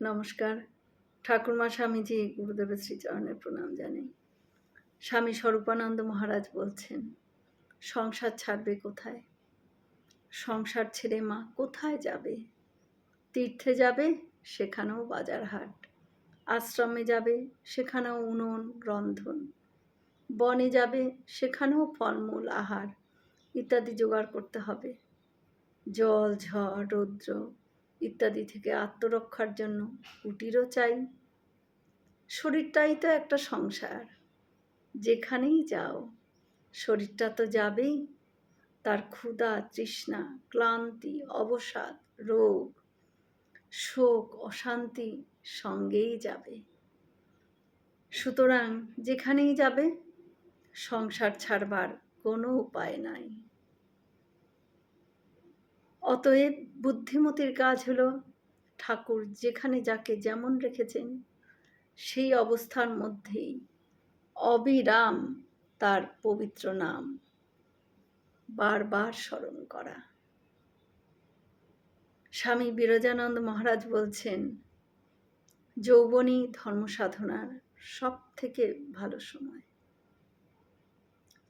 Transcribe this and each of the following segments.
নমস্কার। ঠাকুরমা স্বামীজি গুরুদেবের শ্রীচরণে প্রণাম জানাই। স্বামী স্বরূপানন্দ মহারাজ বলছেন, সংসার ছাড়বে কোথায়? সংসার ছেড়ে মা কোথায় যাবে? তীর্থে যাবে, সেখানেও বাজার হাট। আশ্রমে যাবে, সেখানেও উনুন, রন্ধন। বনে যাবে, সেখানেও ফলমূল, আহার ইত্যাদি জোগাড় করতে হবে। জল, ঝড়, রৌদ্র ইত্যাদি থেকে আত্মরক্ষার জন্য কুটিরও চাই। শরীরটাই তো একটা সংসার, যেখানেই যাও। শরীরটা তো যাবেই। তার ক্ষুধা, তৃষ্ণা, ক্লান্তি, অবসাদ, রোগ, শোক, অশান্তি সঙ্গেই যাবে। সুতরাং যেখানেই যাবে, সংসার ছাড়বার কোনো উপায় নাই। অতএব বুদ্ধিমতির কাজ হল ঠাকুর যেখানে যাকে যেমন রেখেছেন, সেই অবস্থার মধ্যেই অবিরাম তার পবিত্র নাম বারবার স্মরণ করা। স্বামী বিরজানন্দ মহারাজ বলছেন, যৌবনী ধর্মসাধনার সব থেকে ভালো সময়।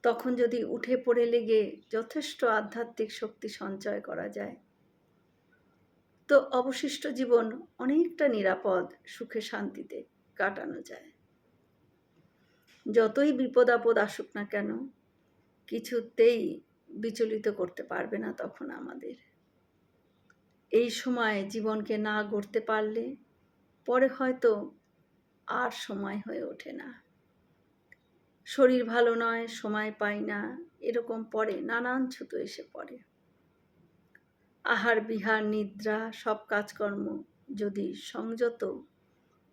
তখন যদি উঠে পড়ে লেগে যথেষ্ট আধ্যাত্মিক শক্তি সঞ্চয় করা যায়। তো অবশিষ্ট জীবন অনেকটা নিরাপদ, সুখে শান্তিতে কাটানো যায়। যতই বিপদ আপদ আসুক না কেন, কিছুতেই বিচলিত করতে পারবে না তখন আমাদের। এই সময় জীবনকে না গড়তে পারলে পরে হয়তো আর সময় হয়ে ওঠে না। শরীর ভালো নয়, সময় পাই না, এরকম পরে, নানান ছুতো এসে পড়ে। আহার, বিহার, নিদ্রা, সব কাজকর্ম যদি সংযত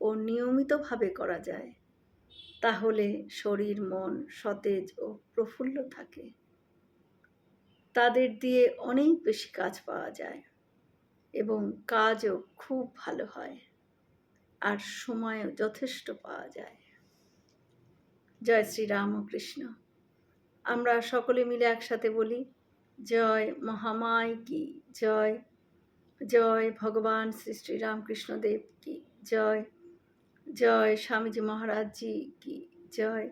ও নিয়মিতভাবে করা যায়, তাহলে শরীর, মন সতেজ ও প্রফুল্ল থাকে। তাদের দিয়ে অনেক বেশি কাজ পাওয়া যায় এবং কাজও খুব ভালো হয়, আর সময়ও যথেষ্ট পাওয়া যায়। জয় শ্রী রামকৃষ্ণ। আমরা সকলে মিলে একসাথে বলি, জয় মহামায় কি, জয় জয় ভগবান শ্রী শ্রী রামকৃষ্ণদেব কি, জয় জয় স্বামীজি মহারাজজি কি, জয়।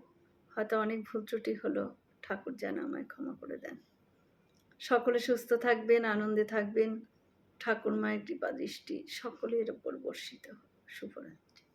হয়তো অনেক ভুল ত্রুটি হলো, ঠাকুর যেন আমায় ক্ষমা করে দেন। সকলে সুস্থ থাকবেন, আনন্দে থাকবেন ঠাকুর মায়ের কৃপা দৃষ্টি সকলের ওপর বর্ষিত শুভরাত্রি।